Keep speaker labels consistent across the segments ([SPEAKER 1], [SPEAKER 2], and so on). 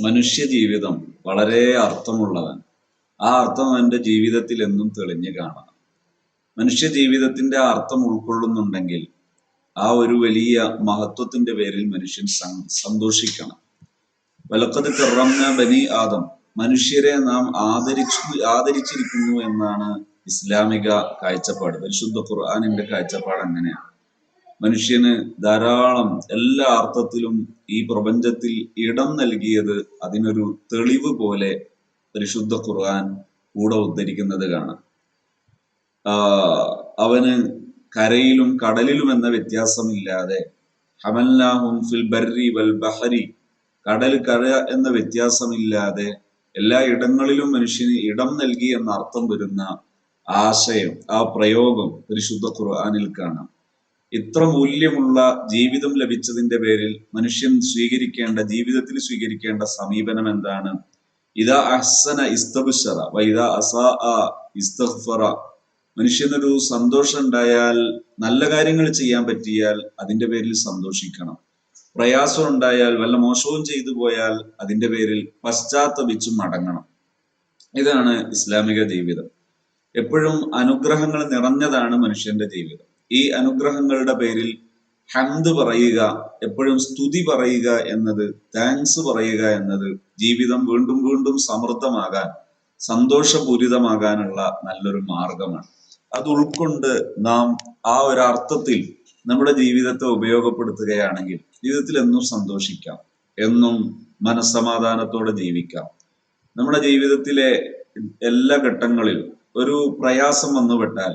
[SPEAKER 1] മനുഷ്യ ജീവിതം വളരെ അർത്ഥമുള്ളതാണ്. ആ അർത്ഥം അവന്റെ ജീവിതത്തിൽ എന്നും തെളിഞ്ഞു കാണണം. മനുഷ്യ ജീവിതത്തിന്റെ അർത്ഥം ഉൾക്കൊള്ളുന്നുണ്ടെങ്കിൽ ആ ഒരു വലിയ മഹത്വത്തിന്റെ പേരിൽ മനുഷ്യൻ സന്തോഷിക്കണം. വലക്കത് കറംന ബനി ആദം. മനുഷ്യരെ നാം ആദരിച്ചു ആദരിച്ചിരിക്കുന്നു എന്നാണ് ഇസ്ലാമിക കാഴ്ചപ്പാട്. പരിശുദ്ധ ഖുർആാനിന്റെ കാഴ്ചപ്പാട് അങ്ങനെയാണ്. മനുഷ്യന് ധാരാളം എല്ലാ അർത്ഥത്തിലും ഈ പ്രപഞ്ചത്തിൽ ഇടം നൽകിയത് അതിനൊരു തെളിവ് പോലെ പരിശുദ്ധ ഖുർആൻ കൂടെ ഉദ്ധരിക്കുന്നത് കാണാം. അവന് കരയിലും കടലിലും എന്ന വ്യത്യാസമില്ലാതെ ഹമല്ലാഹും ഫിൽ ബർരി വൽ ബഹരി കടൽ കര എന്ന വ്യത്യാസമില്ലാതെ എല്ലാ ഇടങ്ങളിലും മനുഷ്യന് ഇടം നൽകി എന്ന അർത്ഥം വരുന്ന ആശയം ആ പ്രയോഗം പരിശുദ്ധ ഖുർആനിൽ കാണാം. ഇത്ര മൂല്യമുള്ള ജീവിതം ലഭിച്ചതിന്റെ പേരിൽ മനുഷ്യൻ സ്വീകരിക്കേണ്ട ജീവിതത്തിൽ സ്വീകരിക്കേണ്ട സമീപനം എന്താണ്? ഇതാ അഹ്സന ഇസ്തബുഷറ വൈദാ അസാ ഇസ്തഫറ മനുഷ്യനൊരു സന്തോഷം ഉണ്ടായാൽ നല്ല കാര്യങ്ങൾ ചെയ്യാൻ പറ്റിയാൽ അതിന്റെ പേരിൽ സന്തോഷിക്കണം. പ്രയാസം ഉണ്ടായാൽ വല്ല മോശവും ചെയ്തു പോയാൽ അതിന്റെ പേരിൽ പശ്ചാത്തപിച്ചു മടങ്ങണം. ഇതാണ് ഇസ്ലാമിക ജീവിതം. എപ്പോഴും അനുഗ്രഹങ്ങൾ നിറഞ്ഞതാണ് മനുഷ്യന്റെ ജീവിതം. ഈ അനുഗ്രഹങ്ങളുടെ പേരിൽ ഹന്ത് പറയുക എപ്പോഴും സ്തുതി പറയുക എന്നത് താങ്ക്സ് പറയുക എന്നത് ജീവിതം വീണ്ടും വീണ്ടും സമൃദ്ധമാകാൻ സന്തോഷപൂരിതമാകാനുള്ള നല്ലൊരു മാർഗമാണ്. അത് ഉൾക്കൊണ്ട് നാം ആ ഒരു അർത്ഥത്തിൽ നമ്മുടെ ജീവിതത്തെ ഉപയോഗപ്പെടുത്തുകയാണെങ്കിൽ ജീവിതത്തിൽ എന്നും സന്തോഷിക്കാം എന്നും മനസ്സമാധാനത്തോടെ ജീവിക്കാം. നമ്മുടെ ജീവിതത്തിലെ എല്ലാ ഘട്ടങ്ങളിലും ഒരു പ്രയാസം വന്നുപെട്ടാൽ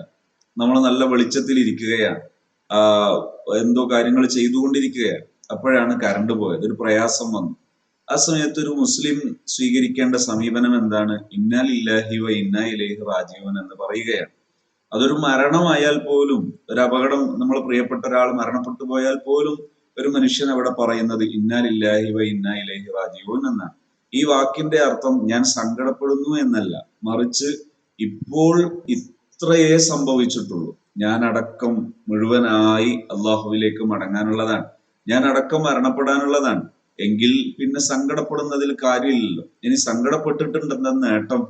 [SPEAKER 1] നമ്മൾ നല്ല വെളിച്ചത്തിൽ ഇരിക്കുകയാണ്. എന്തോ കാര്യങ്ങൾ ചെയ്തുകൊണ്ടിരിക്കുകയാണ്. അപ്പോഴാണ് കറണ്ട് പോയത്. ഒരു പ്രയാസം വന്നു. ആ സമയത്ത് ഒരു മുസ്ലിം സ്വീകരിക്കേണ്ട സമീപനം എന്താണ്? ഇന്നാലില്ലാഹി വ ഇന്നാ ഇലൈഹി റാജീവൻ എന്ന് പറയുകയാണ്. അതൊരു മരണമായാൽ പോലും ഒരു അപകടം നമ്മൾ പ്രിയപ്പെട്ട ഒരാൾ മരണപ്പെട്ടു പോയാൽ പോലും ഒരു മനുഷ്യൻ അവിടെ പറയുന്നത് ഇന്നാലില്ലാഹി വ ഇന്നാ ഇലൈഹി റാജീവൻ എന്നാണ്. ഈ വാക്കിന്റെ അർത്ഥം ഞാൻ സങ്കടപ്പെടുന്നു എന്നല്ല. മറിച്ച് ഇപ്പോൾ ഇത്രയേ സംഭവിച്ചിട്ടുള്ളൂ. ഞാൻ അടക്കം മുഴുവനായി അള്ളാഹുവിലേക്ക് മടങ്ങാനുള്ളതാണ്. ഞാൻ അടക്കം മരണപ്പെടാനുള്ളതാണ്. എങ്കിൽ പിന്നെ സങ്കടപ്പെടുന്നതിൽ കാര്യമില്ലല്ലോ. ഇനി സങ്കടപ്പെട്ടിട്ടുണ്ടെന്ന നേട്ടം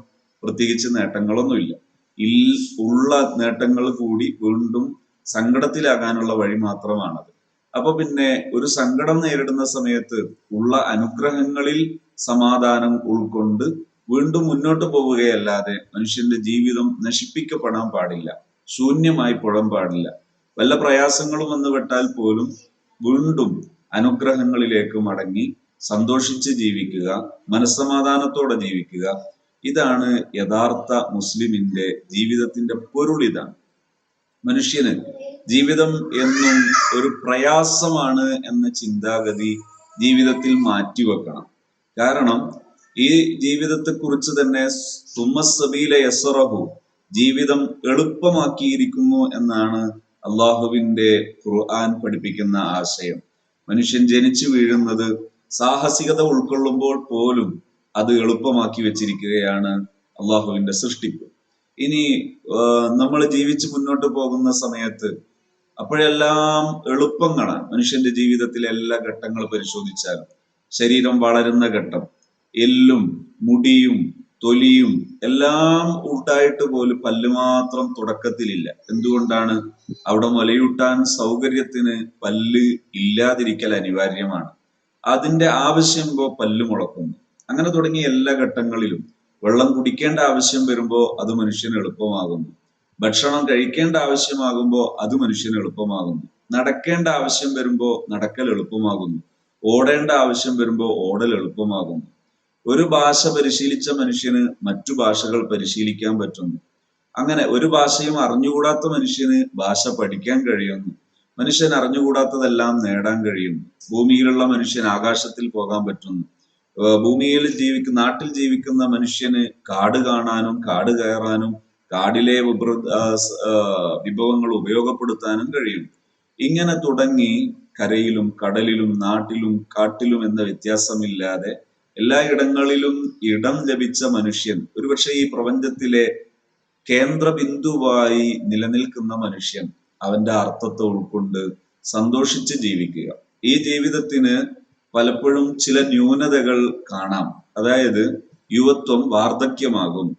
[SPEAKER 1] പ്രത്യേകിച്ച് നേട്ടങ്ങളൊന്നുമില്ല. ഇൽ ഉള്ള നേട്ടങ്ങൾ കൂടി വീണ്ടും സങ്കടത്തിലാകാനുള്ള വഴി മാത്രമാണത്. അപ്പൊ പിന്നെ ഒരു സങ്കടം നേരിടുന്ന സമയത്ത് ഉള്ള അനുഗ്രഹങ്ങളിൽ സമാധാനം ഉൾക്കൊണ്ട് വീണ്ടും മുന്നോട്ട് പോവുകയല്ലാതെ മനുഷ്യന്റെ ജീവിതം നശിപ്പിക്കപ്പെടാൻ പാടില്ല. ശൂന്യമായി പുഴം പാടില്ല. വല്ല പ്രയാസങ്ങളും വന്നു പെട്ടാൽ പോലും വീണ്ടും അനുഗ്രഹങ്ങളിലേക്ക് മടങ്ങി സന്തോഷിച്ച് ജീവിക്കുക മനസ്സമാധാനത്തോടെ ജീവിക്കുക. ഇതാണ് യഥാർത്ഥ മുസ്ലിമിന്റെ ജീവിതത്തിന്റെ പൊരുൾ ഇതാണ്. മനുഷ്യന് ജീവിതം എന്നും ഒരു പ്രയാസമാണ് എന്ന ചിന്താഗതി ജീവിതത്തിൽ മാറ്റിവെക്കണം. കാരണം ഈ ജീവിതത്തെ കുറിച്ച് തന്നെ സുമസബീല യസറഹു ജീവിതം എളുപ്പമാക്കിയിരിക്കുന്നു എന്നാണ് അള്ളാഹുവിന്റെ ഖുർആൻ പഠിപ്പിക്കുന്ന ആശയം. മനുഷ്യൻ ജനിച്ചു വീഴുന്നത് സാഹസികത ഉൾക്കൊള്ളുമ്പോൾ പോലും അത് എളുപ്പമാക്കി വെച്ചിരിക്കുകയാണ് അള്ളാഹുവിന്റെ സൃഷ്ടിപ്പ്. ഇനി നമ്മൾ ജീവിച്ച് മുന്നോട്ട് പോകുന്ന സമയത്ത് അപ്പോഴെല്ലാം എളുപ്പങ്ങളാണ്. മനുഷ്യന്റെ ജീവിതത്തിലെ എല്ലാ ഘട്ടങ്ങൾ പരിശോധിച്ചാൽ ശരീരം വളരുന്ന ഘട്ടം എല്ലും മുടിയും തൊലിയും എല്ലാം ഉണ്ടായിട്ട് പോലും പല്ല് മാത്രം തുടക്കത്തിലില്ല. എന്തുകൊണ്ടാണ്? അവിടെ മുലയൂട്ടാൻ സൗകര്യത്തിന് പല്ല് ഇല്ലാതിരിക്കൽ അനിവാര്യമാണ്. അതിന്റെ ആവശ്യം പോ പല്ല് മുളക്കുന്നു. അങ്ങനെ തുടങ്ങിയ എല്ലാ ഘട്ടങ്ങളിലും വെള്ളം കുടിക്കേണ്ട ആവശ്യം വരുമ്പോൾ അത് മനുഷ്യന് എളുപ്പമാകുന്നു. ഭക്ഷണം കഴിക്കേണ്ട ആവശ്യമാകുമ്പോൾ അത് മനുഷ്യന് എളുപ്പമാകുന്നു. നടക്കേണ്ട ആവശ്യം വരുമ്പോൾ നടക്കൽ എളുപ്പമാകുന്നു. ഓടേണ്ട ആവശ്യം വരുമ്പോൾ ഓടൽ എളുപ്പമാകുന്നു. ഒരു ഭാഷ പരിശീലിച്ച മനുഷ്യന് മറ്റു ഭാഷകൾ പരിശീലിക്കാൻ പറ്റുന്നു. അങ്ങനെ ഒരു ഭാഷയും അറിഞ്ഞുകൂടാത്ത മനുഷ്യന് ഭാഷ പഠിക്കാൻ കഴിയുന്നു. മനുഷ്യൻ അറിഞ്ഞുകൂടാത്തതെല്ലാം നേടാൻ കഴിയുന്നു. ഭൂമിയിലുള്ള മനുഷ്യൻ ആകാശത്തിൽ പോകാൻ പറ്റുന്നു. ഭൂമിയിൽ ജീവിക്കുന്ന നാട്ടിൽ ജീവിക്കുന്ന മനുഷ്യന് കാട് കാണാനും കാട് കയറാനും കാടിലെ വിഭവങ്ങൾ ഉപയോഗപ്പെടുത്താനും കഴിയും. ഇങ്ങനെ തുടങ്ങി കരയിലും കടലിലും നാട്ടിലും കാട്ടിലും എന്ന വ്യത്യാസമില്ലാതെ എല്ലായിടങ്ങളിലും ഇടം ലഭിച്ച മനുഷ്യൻ ഒരുപക്ഷെ ഈ പ്രപഞ്ചത്തിലെ കേന്ദ്ര ബിന്ദുവായി നിലനിൽക്കുന്ന മനുഷ്യൻ അവന്റെ അർത്ഥത്തെ ഉൾക്കൊണ്ട് സന്തോഷിച്ച് ജീവിക്കുക. ഈ ജീവിതത്തിന് പലപ്പോഴും ചില ന്യൂനതകൾ കാണാം. അതായത് യുവത്വം വാർദ്ധക്യമാകും.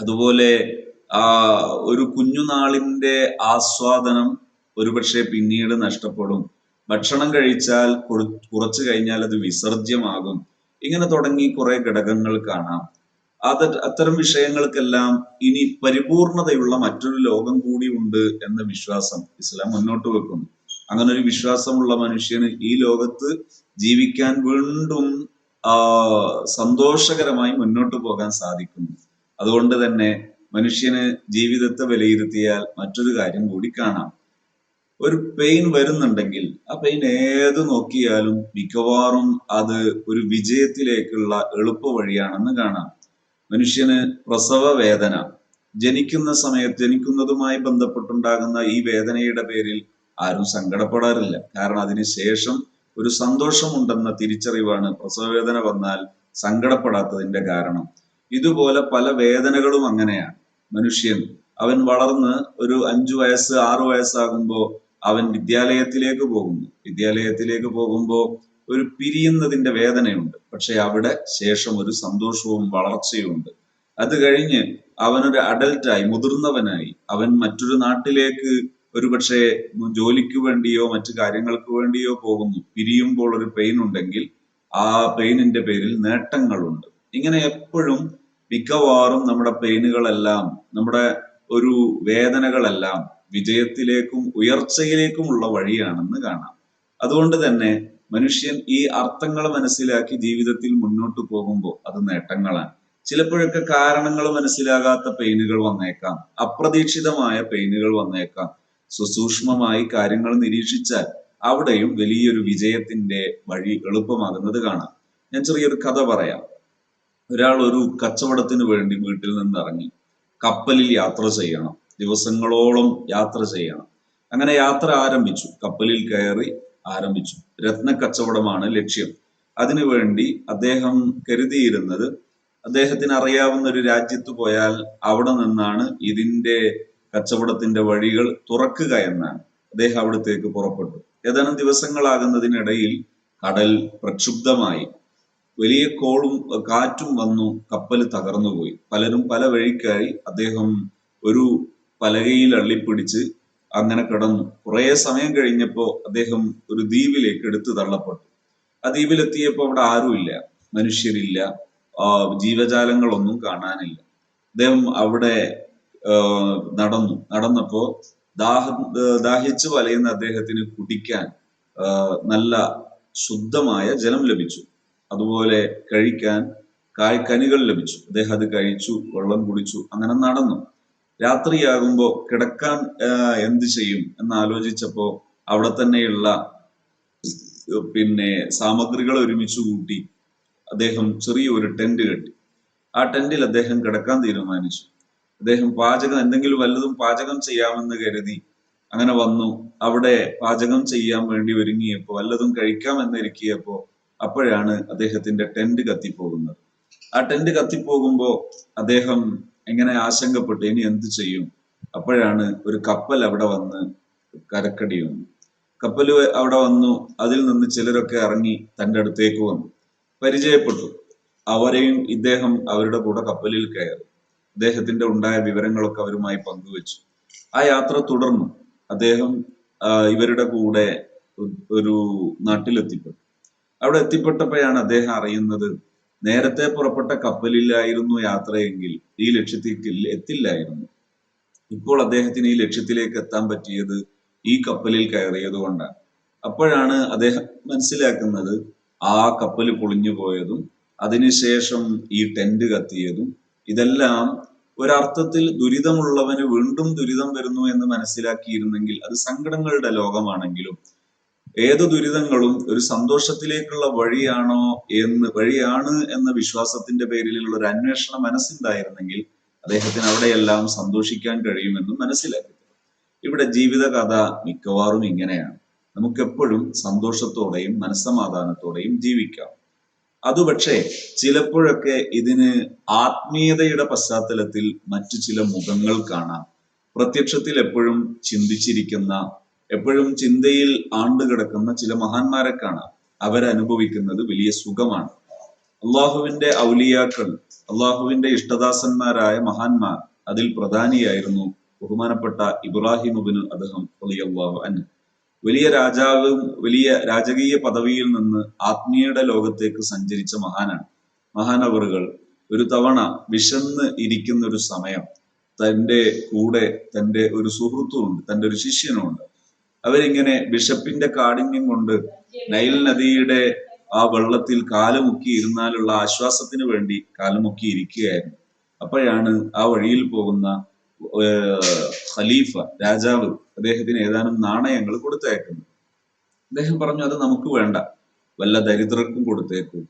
[SPEAKER 1] അതുപോലെ ആ ഒരു കുഞ്ഞുനാളിന്റെ ആസ്വാദനം ഒരുപക്ഷെ പിന്നീട് നഷ്ടപ്പെടും. ഭക്ഷണം കഴിച്ചാൽ കുറ- കുറച്ചു കഴിഞ്ഞാൽ അത് വിസർജ്യമാകും. ഇങ്ങനെ തുടങ്ങി കുറെ ഘടകങ്ങൾ കാണാം. അത് അത്തരം വിഷയങ്ങൾക്കെല്ലാം ഇനി പരിപൂർണതയുള്ള മറ്റൊരു ലോകം കൂടി ഉണ്ട് എന്ന വിശ്വാസം ഇസ്ലാം മുന്നോട്ട് വെക്കുന്നു. അങ്ങനെ ഒരു വിശ്വാസമുള്ള മനുഷ്യന് ഈ ലോകത്ത് ജീവിക്കാൻ വീണ്ടും സന്തോഷകരമായി മുന്നോട്ട് പോകാൻ സാധിക്കുന്നു. അതുകൊണ്ട് തന്നെ മനുഷ്യന് ജീവിതത്തെ വിലയിരുത്തിയാൽ മറ്റൊരു കാര്യം കൂടി കാണാം. ഒരു പെയിൻ വരുന്നുണ്ടെങ്കിൽ ആ പെയിൻ ഏത് നോക്കിയാലും മിക്കവാറും അത് ഒരു വിജയത്തിലേക്കുള്ള എളുപ്പ വഴിയാണെന്ന് കാണാം. മനുഷ്യന് പ്രസവ വേദന ജനിക്കുന്ന സമയത്ത് ജനിക്കുന്നതുമായി ബന്ധപ്പെട്ടുണ്ടാകുന്ന ഈ വേദനയുടെ പേരിൽ ആരും സങ്കടപ്പെടാറില്ല. കാരണം അതിന് ശേഷം ഒരു സന്തോഷമുണ്ടെന്ന തിരിച്ചറിവാണ് പ്രസവവേദന വന്നാൽ സങ്കടപ്പെടാത്തതിന്റെ കാരണം. ഇതുപോലെ പല വേദനകളും അങ്ങനെയാണ്. മനുഷ്യൻ അവൻ വളർന്ന് ഒരു അഞ്ചു വയസ്സ് ആറു വയസ്സാകുമ്പോൾ അവൻ വിദ്യാലയത്തിലേക്ക് പോകുന്നു. വിദ്യാലയത്തിലേക്ക് പോകുമ്പോൾ ഒരു പിരിയുന്നതിന്റെ വേദനയുണ്ട്. പക്ഷെ അവിടെ ശേഷം ഒരു സന്തോഷവും വളർച്ചയുമുണ്ട് അത് കഴിഞ്ഞ് അവനൊരു അഡൽട്ടായി മുതിർന്നവനായി. അവൻ മറ്റൊരു നാട്ടിലേക്ക് ഒരുപക്ഷെ ജോലിക്ക് വേണ്ടിയോ മറ്റു കാര്യങ്ങൾക്ക് വേണ്ടിയോ പോകുന്നു. പിരിയുമ്പോൾ ഒരു പെയിൻ ഉണ്ടെങ്കിൽ ആ പെയിനിന്റെ പേരിൽ നേട്ടങ്ങളുണ്ട്. ഇങ്ങനെ എപ്പോഴും മിക്കവാറും നമ്മുടെ പെയിനുകളെല്ലാം നമ്മുടെ ഒരു വേദനകളെല്ലാം വിജയത്തിലേക്കും ഉയർച്ചയിലേക്കുമുള്ള വഴിയാണെന്ന് കാണാം. അതുകൊണ്ട് തന്നെ മനുഷ്യൻ ഈ അർത്ഥങ്ങൾ മനസ്സിലാക്കി ജീവിതത്തിൽ മുന്നോട്ട് പോകുമ്പോൾ അത് നേട്ടങ്ങളാണ്. ചിലപ്പോഴൊക്കെ കാരണങ്ങൾ മനസ്സിലാകാത്ത പെയിനുകൾ വന്നേക്കാം അപ്രതീക്ഷിതമായ പെയിനുകൾ വന്നേക്കാം. സുസൂക്ഷ്മമായി കാര്യങ്ങൾ നിരീക്ഷിച്ചാൽ അവിടെയും വലിയൊരു വിജയത്തിന്റെ വഴി എളുപ്പമാകുന്നത് കാണാം. ഞാൻ ചെറിയൊരു കഥ പറയാം. ഒരാൾ ഒരു കച്ചവടത്തിന് വേണ്ടി വീട്ടിൽ നിന്ന് ഇറങ്ങി കപ്പലിൽ യാത്ര ചെയ്യണം. ദിവസങ്ങളോളം യാത്ര ചെയ്യണം. അങ്ങനെ യാത്ര ആരംഭിച്ചു. കപ്പലിൽ കയറി ആരംഭിച്ചു. രത്ന കച്ചവടമാണ് ലക്ഷ്യം അതിനുവേണ്ടി അദ്ദേഹം കരുതിയിരുന്നത് അദ്ദേഹത്തിന് അറിയാവുന്ന ഒരു രാജ്യത്ത് പോയാൽ അവിടെ നിന്നാണ് ഇതിന്റെ കച്ചവടത്തിന്റെ വഴികൾ തുറക്കുക എന്നാണ്. അദ്ദേഹം അവിടത്തേക്ക് പുറപ്പെട്ടു. ഏതാനും ദിവസങ്ങളാകുന്നതിനിടയിൽ കടൽ പ്രക്ഷുബ്ധമായി. വലിയ കോളും കാറ്റും വന്നു. കപ്പൽ തകർന്നുപോയി. പലരും പല വഴിക്കായി അദ്ദേഹം ഒരു പലകയിൽ അള്ളിപ്പിടിച്ച് അങ്ങനെ കിടന്നു. കുറേ സമയം കഴിഞ്ഞപ്പോൾ അദ്ദേഹം ഒരു ദ്വീപിലേക്ക് എടുത്തു തള്ളപ്പെട്ടു. ആ ദ്വീപിലെത്തിയപ്പോ അവിടെ ആരുമില്ല. മനുഷ്യരില്ല. ജീവജാലങ്ങളൊന്നും കാണാനില്ല. അദ്ദേഹം അവിടെ നടന്നു. നടന്നപ്പോ ദാഹ ദാഹിച്ചു വലയുന്ന അദ്ദേഹത്തിന് കുടിക്കാൻ നല്ല ശുദ്ധമായ ജലം ലഭിച്ചു. അതുപോലെ കഴിക്കാൻ കായ്ക്കനികൾ ലഭിച്ചു. അദ്ദേഹം അത് കഴിച്ചു വെള്ളം കുടിച്ചു അങ്ങനെ നടന്നു. രാത്രിയാകുമ്പോ കിടക്കാൻ എന്ത് ചെയ്യും എന്ന് ആലോചിച്ചപ്പോ അവിടെ തന്നെയുള്ള പിന്നെ സാമഗ്രികൾ ഒരുമിച്ച് കൂട്ടി അദ്ദേഹം ചെറിയ ഒരു ടെന്റ് കെട്ടി. ആ ടെന്റിൽ അദ്ദേഹം കിടക്കാൻ തീരുമാനിച്ചു. അദ്ദേഹം പാചകം എന്തെങ്കിലും വല്ലതും പാചകം ചെയ്യാമെന്ന് കരുതി അങ്ങനെ വന്നു. അവിടെ പാചകം ചെയ്യാൻ വേണ്ടി ഒരുങ്ങിയപ്പോ വല്ലതും കഴിക്കാമെന്നിരിക്കിയപ്പോ അപ്പോഴാണ് അദ്ദേഹത്തിന്റെ ടെന്റ് കത്തിപ്പോകുന്നത്. ആ ടെന്റ് കത്തിപ്പോകുമ്പോ അദ്ദേഹം എങ്ങനെ ആശങ്കപ്പെട്ടു? ഇനി എന്ത് ചെയ്യും? അപ്പോഴാണ് ഒരു കപ്പൽ അവിടെ വന്ന് കരക്കടി വന്നു കപ്പൽ അവിടെ വന്നു. അതിൽ നിന്ന് ചിലരൊക്കെ ഇറങ്ങി തന്റെ അടുത്തേക്ക് വന്നു. പരിചയപ്പെട്ടു. അവരെയും ഇദ്ദേഹം അവരുടെ കൂടെ കപ്പലിൽ കയറി. അദ്ദേഹത്തിന്റെ ഉണ്ടായ വിവരങ്ങളൊക്കെ അവരുമായി പങ്കുവച്ചു. ആ യാത്ര തുടർന്നു. അദ്ദേഹം ഇവരുടെ കൂടെ ഒരു നാട്ടിലെത്തിപ്പെട്ടു. അവിടെ എത്തിപ്പെട്ടപ്പോഴാണ് അദ്ദേഹം അറിയുന്നത് നേരത്തെ പുറപ്പെട്ട കപ്പലിലായിരുന്നു യാത്രയെങ്കിൽ ഈ ലക്ഷ്യത്തേക്ക് എത്തില്ലായിരുന്നു. ഇപ്പോൾ അദ്ദേഹത്തിന് ഈ ലക്ഷ്യത്തിലേക്ക് എത്താൻ പറ്റിയത് ഈ കപ്പലിൽ കയറിയത് കൊണ്ടാണ്. അപ്പോഴാണ് അദ്ദേഹം മനസ്സിലാക്കുന്നത് ആ കപ്പൽ പൊളിഞ്ഞു പോയതും അതിനുശേഷം ഈ ടെന്റ് കത്തിയതും ഇതെല്ലാം ഒരർത്ഥത്തിൽ ദുരിതമുള്ളവന് വീണ്ടും ദുരിതം വരുന്നു എന്ന് മനസ്സിലാക്കിയിരുന്നെങ്കിൽ അത് സങ്കടങ്ങളുടെ ലോകമാണെങ്കിലും ഏത് ദുരിതങ്ങളും ഒരു സന്തോഷത്തിലേക്കുള്ള വഴിയാണോ എന്ന് വഴിയാണ് എന്ന വിശ്വാസത്തിന്റെ പേരിലുള്ള ഒരു അന്വേഷണ മനസ്സുണ്ടായിരുന്നെങ്കിൽ അദ്ദേഹത്തിന് അവിടെയെല്ലാം സന്തോഷിക്കാൻ കഴിയുമെന്നും മനസ്സിലാക്കി. ഇവിടെ ജീവിത കഥ മിക്കവാറും ഇങ്ങനെയാണ്. നമുക്കെപ്പോഴും സന്തോഷത്തോടെയും മനസ്സമാധാനത്തോടെയും ജീവിക്കാം. അതുപക്ഷേ ചിലപ്പോഴൊക്കെ ഇതിന് ആത്മീയതയുടെ പശ്ചാത്തലത്തിൽ മറ്റു ചില മുഖങ്ങൾ കാണാം. പ്രത്യക്ഷത്തിൽ എപ്പോഴും ചിന്തിച്ചിരിക്കുന്ന എപ്പോഴും ചിന്തയിൽ ആണ്ടുകിടക്കുന്ന ചില മഹാന്മാരെ കാണാം. അവരനുഭവിക്കുന്നത് വലിയ സുഖമാണ്. അള്ളാഹുവിന്റെ ഔലിയാക്കൾ അള്ളാഹുവിന്റെ ഇഷ്ടദാസന്മാരായ മഹാന്മാർ അതിൽ പ്രധാനിയായിരുന്നു ബഹുമാനപ്പെട്ട ഇബ്രാഹിം ഉബിന് അദ്ദേഹം അള്ളാഹു വലിയ രാജാവും വലിയ രാജകീയ പദവിയിൽ നിന്ന് ആത്മീയയുടെ ലോകത്തേക്ക് സഞ്ചരിച്ച മഹാനാണ്. മഹാനവറുകൾ ഒരു തവണ വിശന്ന് ഇരിക്കുന്ന ഒരു സമയം തന്റെ കൂടെ തന്റെ ഒരു സുഹൃത്തുമുണ്ട് തന്റെ ഒരു ശിഷ്യനുമുണ്ട് അവരിങ്ങനെ ബിഷപ്പിന്റെ കാഠിന്യം കൊണ്ട് നൈൽ നദിയുടെ ആ വെള്ളത്തിൽ കാലുമുക്കി ഇരുന്നാലുള്ള ആശ്വാസത്തിന് വേണ്ടി കാലുമുക്കി ഇരിക്കുകയായിരുന്നു. അപ്പോഴാണ് ആ വഴിയിൽ പോകുന്ന ഖലീഫ രാജാവ് അദ്ദേഹത്തിന് ഏതാനും നാണയങ്ങൾ കൊടുത്തയക്കുന്നു അദ്ദേഹം പറഞ്ഞു അത് നമുക്ക് വേണ്ട. വല്ല ദരിദ്രർക്കും കൊടുത്തേക്കൂ.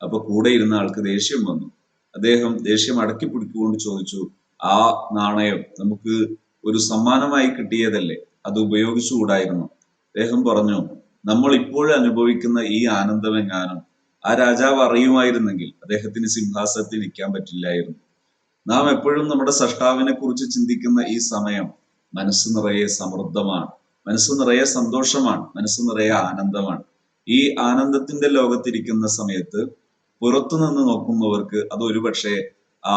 [SPEAKER 1] അപ്പൊ കൂടെ ഇരുന്ന ആൾക്ക് ദേഷ്യം വന്നു. അദ്ദേഹം ദേഷ്യം അടക്കി പിടിച്ചുകൊണ്ട് ചോദിച്ചു ആ നാണയം നമുക്ക് ഒരു സമ്മാനമായി കിട്ടിയതല്ലേ? അത് ഉപയോഗിച്ചുകൂടായിരുന്നു. അദ്ദേഹം പറഞ്ഞു നമ്മൾ ഇപ്പോഴും അനുഭവിക്കുന്ന ഈ ആനന്ദമെങ്ങാനും ആ രാജാവ് അറിയുമായിരുന്നെങ്കിൽ അദ്ദേഹത്തിന് സിംഹാസനത്തിൽ നിൽക്കാൻ പറ്റില്ലായിരുന്നു. നാം എപ്പോഴും നമ്മുടെ സഷ്ടാവിനെ കുറിച്ച് ചിന്തിക്കുന്ന ഈ സമയം മനസ്സ് നിറയെ സമൃദ്ധമാണ് മനസ്സ് നിറയെ സന്തോഷമാണ് മനസ്സ് നിറയെ ആനന്ദമാണ്. ഈ ആനന്ദത്തിന്റെ ലോകത്തിരിക്കുന്ന സമയത്ത് പുറത്തു നിന്ന് നോക്കുന്നവർക്ക് അത് ഒരുപക്ഷെ ആ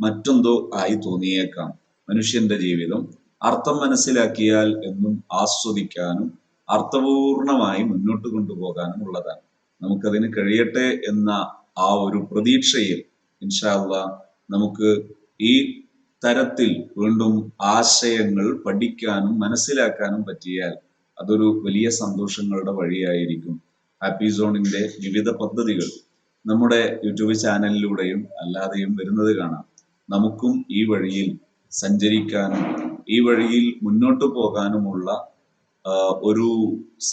[SPEAKER 1] മറ്റെന്തോ ആയി തോന്നിയേക്കാം. മനുഷ്യന്റെ ജീവിതം അർത്ഥം മനസ്സിലാക്കിയാൽ എന്നും ആസ്വദിക്കാനും അർത്ഥപൂർണമായി മുന്നോട്ട് കൊണ്ടുപോകാനും ഉള്ളതാണ്. നമുക്കതിന് കഴിയട്ടെ എന്ന ആ ഒരു പ്രതീക്ഷയിൽ ഇൻഷാല്ല നമുക്ക് ഈ തരത്തിൽ വീണ്ടും ആശയങ്ങൾ പഠിക്കാനും മനസ്സിലാക്കാനും പറ്റിയാൽ അതൊരു വലിയ സന്തോഷങ്ങളുടെ വഴിയായിരിക്കും. ഹാപ്പി സോണിന്റെ വിവിധ പദ്ധതികൾ നമ്മുടെ യൂട്യൂബ് ചാനലിലൂടെയും അല്ലാതെയും വരുന്നത് കാണാം. നമുക്കും ഈ വഴിയിൽ സഞ്ചരിക്കാനും ഈ വഴിയിൽ മുന്നോട്ട് പോകാനുമുള്ള ഒരു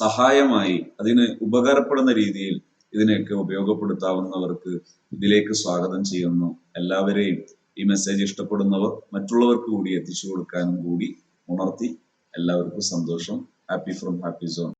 [SPEAKER 1] സഹായമായി അതിന് ഉപകാരപ്പെടുന്ന രീതിയിൽ ഇതിനെയൊക്കെ ഉപയോഗപ്പെടുത്താവുന്നവർക്ക് ഇതിലേക്ക് സ്വാഗതം ചെയ്യുന്നു. എല്ലാവരെയും ഈ മെസ്സേജ് ഇഷ്ടപ്പെടുന്നവർ മറ്റുള്ളവർക്ക് കൂടി എത്തിച്ചു കൊടുക്കാനും കൂടി ഉണർത്തി എല്ലാവർക്കും സന്തോഷം. Happy from happy zone